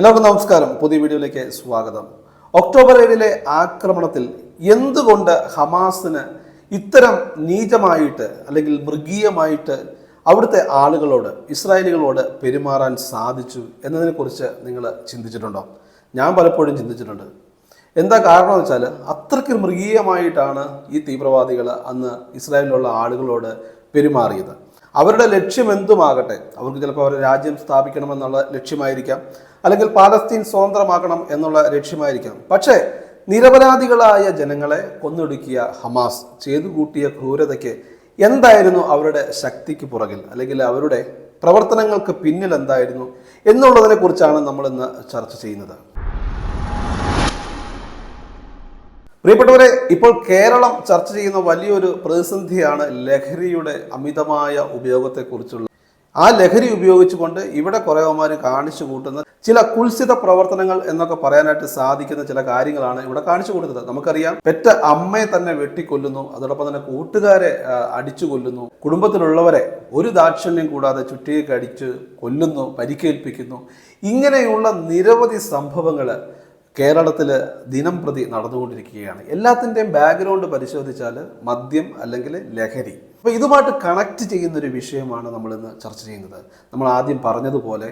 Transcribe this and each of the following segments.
എല്ലാവർക്കും നമസ്കാരം. പുതിയ വീഡിയോയിലേക്ക് സ്വാഗതം. ഒക്ടോബർ ഏഴിലെ ആക്രമണത്തിൽ എന്തുകൊണ്ട് ഹമാസിന് ഇത്തരം നീചമായിട്ട് അല്ലെങ്കിൽ മൃഗീയമായിട്ട് അവിടുത്തെ ആളുകളോട് ഇസ്രായേലികളോട് പെരുമാറാൻ സാധിച്ചു എന്നതിനെക്കുറിച്ച് നിങ്ങൾ ചിന്തിച്ചിട്ടുണ്ടോ? ഞാൻ പലപ്പോഴും ചിന്തിച്ചിട്ടുണ്ട്. എന്താ കാരണം വെച്ചാൽ അത്രയ്ക്ക് മൃഗീയമായിട്ടാണ് ഈ തീവ്രവാദികൾ അന്ന് ഇസ്രായേലിലുള്ള ആളുകളോട് പെരുമാറിയത്. അവരുടെ ലക്ഷ്യം എന്തുമാകട്ടെ? അവർക്ക് ചിലപ്പോൾ അവരുടെ രാജ്യം സ്ഥാപിക്കണമെന്നുള്ള ലക്ഷ്യമായിരിക്കാം. അല്ലെങ്കിൽ പാലസ്തീൻ സ്വതന്ത്രമാക്കണം എന്നുള്ള ലക്ഷ്യമായിരിക്കാം. പക്ഷേ നിരപരാധികളായ ജനങ്ങളെ കൊന്നൊടുക്കിയ ഹമാസ് ചെയ്തു കൂട്ടിയ ക്രൂരതയ്ക്ക് എന്തായിരുന്നു അവരുടെ ശക്തിക്ക് പുറകിൽ? അല്ലെങ്കിൽ അവരുടെ പ്രവർത്തനങ്ങൾക്ക് പിന്നിൽ എന്തായിരുന്നു? എന്നുള്ളതിനെ കുറിച്ചാണ് നമ്മൾ ഇന്ന് ചർച്ച ചെയ്യുന്നത്. പ്രിയപ്പെട്ടവരെ ഇപ്പോൾ കേരളം ചർച്ച ചെയ്യുന്ന വലിയൊരു പ്രതിസന്ധിയാണ് ലഹരിയുടെ അമിതമായ ഉപയോഗത്തെക്കുറിച്ചുള്ള. ആ ലഹരി ഉപയോഗിച്ചുകൊണ്ട് ഇവിടെ കുറേമാർ കാണിച്ചു കൂട്ടുന്ന ചില കുൽസിത പ്രവർത്തനങ്ങൾ എന്നൊക്കെ പറയാനായിട്ട് സാധിക്കുന്ന ചില കാര്യങ്ങളാണ് ഇവിടെ കാണിച്ചു കൊടുത്തത് നമുക്കറിയാം പെറ്റ അമ്മയെ തന്നെ വെട്ടിക്കൊല്ലുന്നു അതോടൊപ്പം തന്നെ കൂട്ടുകാരെ അടിച്ചു കൊല്ലുന്നു കുടുംബത്തിലുള്ളവരെ ഒരു ദാക്ഷിണ്യം കൂടാതെ ചുറ്റിയേക്ക് അടിച്ച് കൊല്ലുന്നു പരിക്കേൽപ്പിക്കുന്നു. ഇങ്ങനെയുള്ള നിരവധി സംഭവങ്ങൾ കേരളത്തിൽ ദിനം പ്രതി നടന്നുകൊണ്ടിരിക്കുകയാണ്. എല്ലാത്തിന്റെയും ബാക്ക്ഗ്രൗണ്ട് പരിശോധിച്ചാൽ മദ്യം അല്ലെങ്കിൽ ലഹരി. അപ്പോൾ ഇതുമായിട്ട് കണക്ട് ചെയ്യുന്നൊരു വിഷയമാണ് നമ്മളിന്ന് ചർച്ച ചെയ്യുന്നത്. നമ്മൾ ആദ്യം പറഞ്ഞതുപോലെ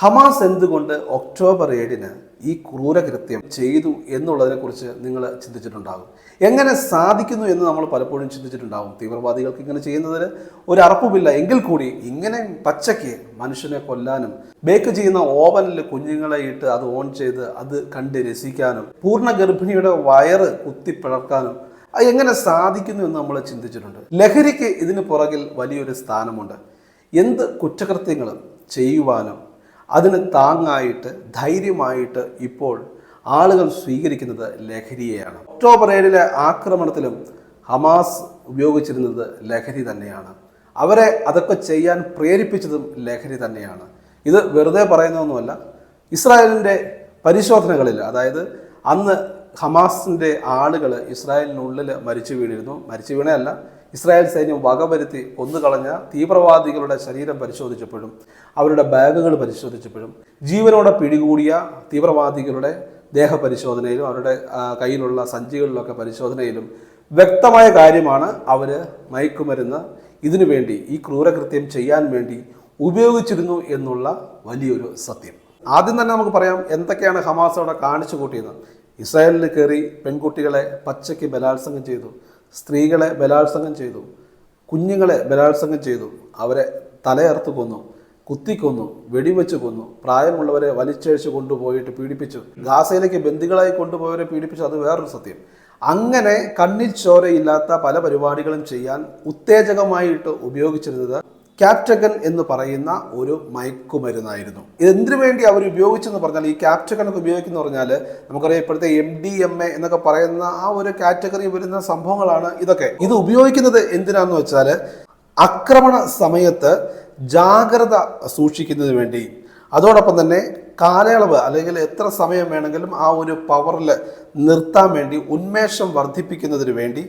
ഹമാസ് എന്തുകൊണ്ട് ഒക്ടോബർ ഏഴിന് ഈ ക്രൂരകൃത്യം ചെയ്തു എന്നുള്ളതിനെക്കുറിച്ച് നിങ്ങൾ ചിന്തിച്ചിട്ടുണ്ടാകും? എങ്ങനെ സാധിക്കുന്നു എന്ന് നമ്മൾ പലപ്പോഴും ചിന്തിച്ചിട്ടുണ്ടാകും? തീവ്രവാദികൾക്ക് ഇങ്ങനെ ചെയ്യുന്നതിന് ഒരു അറപ്പുമില്ല. എങ്കിൽ കൂടി ഇങ്ങനെ പച്ചയ്ക്ക് മനുഷ്യനെ കൊല്ലാനും ബേക്ക് ചെയ്യുന്ന ഓവനിൽ കുഞ്ഞുങ്ങളെ ഇട്ട് അത് ഓൺ ചെയ്ത് അത് കണ്ട് രസിക്കാനും പൂർണ ഗർഭിണിയുടെ വയറ് കുത്തിപ്പിളർക്കാനും എങ്ങനെ സാധിക്കുന്നു എന്ന് നമ്മൾ ചിന്തിച്ചിട്ടുണ്ട്. ലഹരിക്ക് ഇതിന് പുറകിൽ വലിയൊരു സ്ഥാനമുണ്ട്. എന്ത് കുറ്റകൃത്യങ്ങളും ചെയ്യുവാനും അതിന് താങ്ങായിട്ട് ധൈര്യമായിട്ട് ഇപ്പോൾ ആളുകൾ സ്വീകരിക്കുന്നത് ലഹരിയെയാണ്. ഒക്ടോബർ ഏഴിലെ ആക്രമണത്തിലും ഹമാസ് ഉപയോഗിച്ചിരുന്നത് ലഹരി തന്നെയാണ്. അവരെ അതൊക്കെ ചെയ്യാൻ പ്രേരിപ്പിച്ചതും ലഹരി തന്നെയാണ്. ഇത് വെറുതെ പറയുന്നതൊന്നുമല്ല ഇസ്രായേലിന്റെ പരിശോധനകളിൽ അതായത് അന്ന് ഹമാസിന്റെ ആളുകൾ ഇസ്രായേലിനുള്ളിൽ മരിച്ചു വീണിരുന്നു. മരിച്ചു വീണയല്ല ഇസ്രായേൽ സൈന്യം വകവരുത്തി ഒന്നുകളഞ്ഞ തീവ്രവാദികളുടെ ശരീരം പരിശോധിച്ചപ്പോഴും അവരുടെ ബാഗുകൾ പരിശോധിച്ചപ്പോഴും ജീവനോടെ പിടികൂടിയ തീവ്രവാദികളുടെ ദേഹപരിശോധനയിലും അവരുടെ കയ്യിലുള്ള സഞ്ചികളിലൊക്കെ പരിശോധനയിലും വ്യക്തമായ കാര്യമാണ് അവർ മയക്കുമരുന്ന് ഇതിനു വേണ്ടി ഈ ക്രൂരകൃത്യം ചെയ്യാൻ വേണ്ടി ഉപയോഗിച്ചിരുന്നു എന്നുള്ള വലിയൊരു സത്യം. ആദ്യം തന്നെ നമുക്ക് പറയാം എന്തൊക്കെയാണ് ഹമാസ് അവിടെ കാണിച്ചു കൂട്ടിയത്? ഇസ്രായേലിൽ കയറി പെൺകുട്ടികളെ പച്ചയ്ക്ക് ബലാത്സംഗം ചെയ്തു. സ്ത്രീകളെ ബലാത്സംഗം ചെയ്തു. കുഞ്ഞുങ്ങളെ ബലാത്സംഗം ചെയ്തു. അവരെ തലയർത്ത് കൊന്നു കുത്തിക്കൊന്നു വെടിവെച്ച് കൊന്നു. പ്രായമുള്ളവരെ വലിച്ചഴിച്ച് കൊണ്ടുപോയിട്ട് പീഡിപ്പിച്ചു. ഗാസയിലേക്ക് ബന്ദികളായി കൊണ്ടുപോയവരെ പീഡിപ്പിച്ചു. അത് വേറൊരു സത്യം. അങ്ങനെ കണ്ണിൽ ചോരയില്ലാത്ത പല പരിപാടികളും ചെയ്യാൻ ഉത്തേജകമായിട്ട് ഉപയോഗിച്ചിരുന്നത് ക്യാപ്റ്റഗൻ എന്ന് പറയുന്ന ഒരു മയക്കുമരുന്നായിരുന്നു. ഇതെന്തിനു വേണ്ടി അവർ ഉപയോഗിച്ചെന്ന് പറഞ്ഞാൽ ഈ ക്യാപ്റ്റഗൻ ഒക്കെ ഉപയോഗിക്കുന്ന പറഞ്ഞാൽ നമുക്കറിയാം ഇപ്പോഴത്തെ എം ഡി എം എ എന്നൊക്കെ പറയുന്ന ആ ഒരു കാറ്റഗറി വരുന്ന സംഭവങ്ങളാണ് ഇതൊക്കെ. ഇത് ഉപയോഗിക്കുന്നത് എന്തിനാന്ന് വെച്ചാൽ ആക്രമണ സമയത്ത് ജാഗ്രത സൂക്ഷിക്കുന്നതിന് വേണ്ടി. അതോടൊപ്പം തന്നെ കാലയളവ് അല്ലെങ്കിൽ എത്ര സമയം വേണമെങ്കിലും ആ ഒരു പവറിൽ നിർത്താൻ വേണ്ടി ഉന്മേഷം വർദ്ധിപ്പിക്കുന്നതിന് വേണ്ടി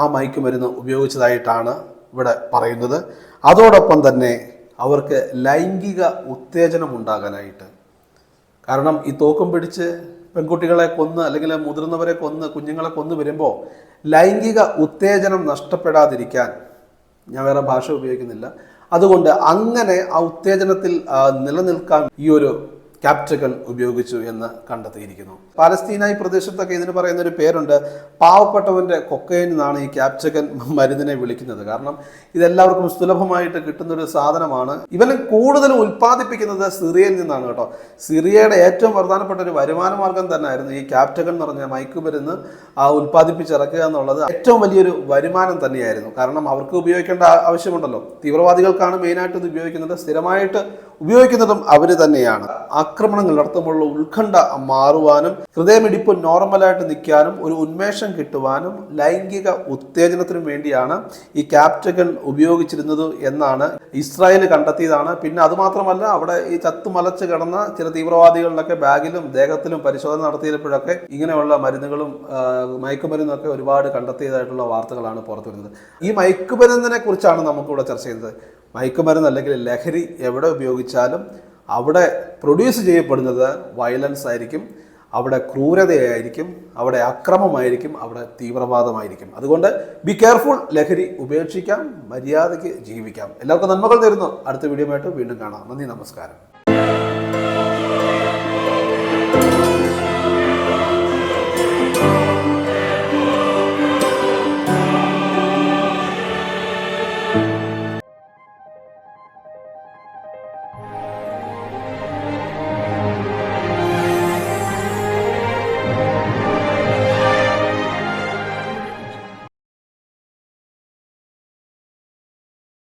ആ മയക്കുമരുന്ന് ഉപയോഗിച്ചതായിട്ടാണ് ഇവിടെ പറയുന്നത്. അതോടൊപ്പം തന്നെ അവർക്ക് ലൈംഗിക ഉത്തേജനം ഉണ്ടാകാനായിട്ട് കാരണം ഈ തോക്കും പിടിച്ച് പെൺകുട്ടികളെ കൊന്ന് അല്ലെങ്കിൽ മുതിർന്നവരെ കൊന്ന് കുഞ്ഞുങ്ങളെ കൊന്നു വരുമ്പോൾ ലൈംഗിക ഉത്തേജനം നഷ്ടപ്പെടാതിരിക്കാൻ ഞാൻ വേറെ ഭാഷ ഉപയോഗിക്കുന്നില്ല. അതുകൊണ്ട് അങ്ങനെ ആ ഉത്തേജനത്തിൽ നിലനിൽക്കാൻ ഈ ഒരു ക്യാപ്റ്റഗൺ ഉപയോഗിച്ചു എന്ന് കണ്ടെത്തിയിരിക്കുന്നു. പാലസ്തീനായി പ്രദേശത്തൊക്കെ ഇതിന് പറയുന്ന ഒരു പേരുണ്ട് പാവപ്പെട്ടവന്റെ കൊക്കൈൻ എന്നാണ് ഈ ക്യാപ്റ്റഗൻ മരുന്നിനെ വിളിക്കുന്നത്. കാരണം ഇതെല്ലാവർക്കും സുലഭമായിട്ട് കിട്ടുന്ന ഒരു സാധനമാണ്. ഇവനെ കൂടുതൽ ഉൽപ്പാദിപ്പിക്കുന്നത് സിറിയയിൽ നിന്നാണ് കേട്ടോ. സിറിയയുടെ ഏറ്റവും പ്രധാനപ്പെട്ട ഒരു വരുമാന മാർഗം തന്നെയായിരുന്നു ഈ ക്യാപ്റ്റകൻ എന്ന് പറഞ്ഞ മയക്കുമരുന്ന് ആ ഉൽപ്പാദിപ്പിച്ചിറക്കുക എന്നുള്ളത്. ഏറ്റവും വലിയൊരു വരുമാനം തന്നെയായിരുന്നു. കാരണം അവർക്ക് ഉപയോഗിക്കേണ്ട ആ- ആവശ്യമുണ്ടല്ലോ. തീവ്രവാദികൾക്കാണ് മെയിനായിട്ട് ഇത് ഉപയോഗിക്കുന്നത്. സ്ഥിരമായിട്ട് ഉപയോഗിക്കുന്നതും അവർ തന്നെയാണ്. ആക്രമണങ്ങൾ നടത്തുമ്പോഴുള്ള ഉത്കണ്ഠ മാറുവാനും ഹൃദയമിടിപ്പ് നോർമലായിട്ട് നിൽക്കാനും ഒരു ഉന്മേഷം കിട്ടുവാനും ലൈംഗിക ഉത്തേജനത്തിനും വേണ്ടിയാണ് ഈ ക്യാപ്റ്റകൾ ഉപയോഗിച്ചിരുന്നത് എന്നാണ് ഇസ്രായേൽ കണ്ടെത്തിയതാണ്. പിന്നെ അതുമാത്രമല്ല അവിടെ ഈ ചത്തുമലച്ച് കിടന്ന ചില തീവ്രവാദികളുടെയൊക്കെ ബാഗിലും ദേഹത്തിലും പരിശോധന നടത്തിയപ്പോഴൊക്കെ ഇങ്ങനെയുള്ള മരുന്നുകളും മയക്കുമരുന്നൊക്കെ ഒരുപാട് കണ്ടെത്തിയതായിട്ടുള്ള വാർത്തകളാണ് പുറത്തു വരുന്നത് ഈ മയക്കുമരുന്നിനെ കുറിച്ചാണ് നമുക്കിവിടെ ചർച്ച ചെയ്യുന്നത്. മയക്കുമരുന്ന് അല്ലെങ്കിൽ ലഹരി എവിടെ ഉപയോഗിച്ചാലും അവിടെ പ്രൊഡ്യൂസ് ചെയ്യപ്പെടുന്നത് വയലൻസ് ആയിരിക്കും അവിടെ ക്രൂരതയായിരിക്കും അവിടെ അക്രമമായിരിക്കും അവിടെ തീവ്രവാദമായിരിക്കും. അതുകൊണ്ട് ബി കെയർഫുൾ ലഹരി ഉപേക്ഷിക്കാം മര്യാദയ്ക്ക് ജീവിക്കാം. എല്ലാവർക്കും നന്മകൾ തരുന്നു. അടുത്ത വീഡിയോ വീണ്ടും കാണാം. നന്ദി നമസ്കാരം.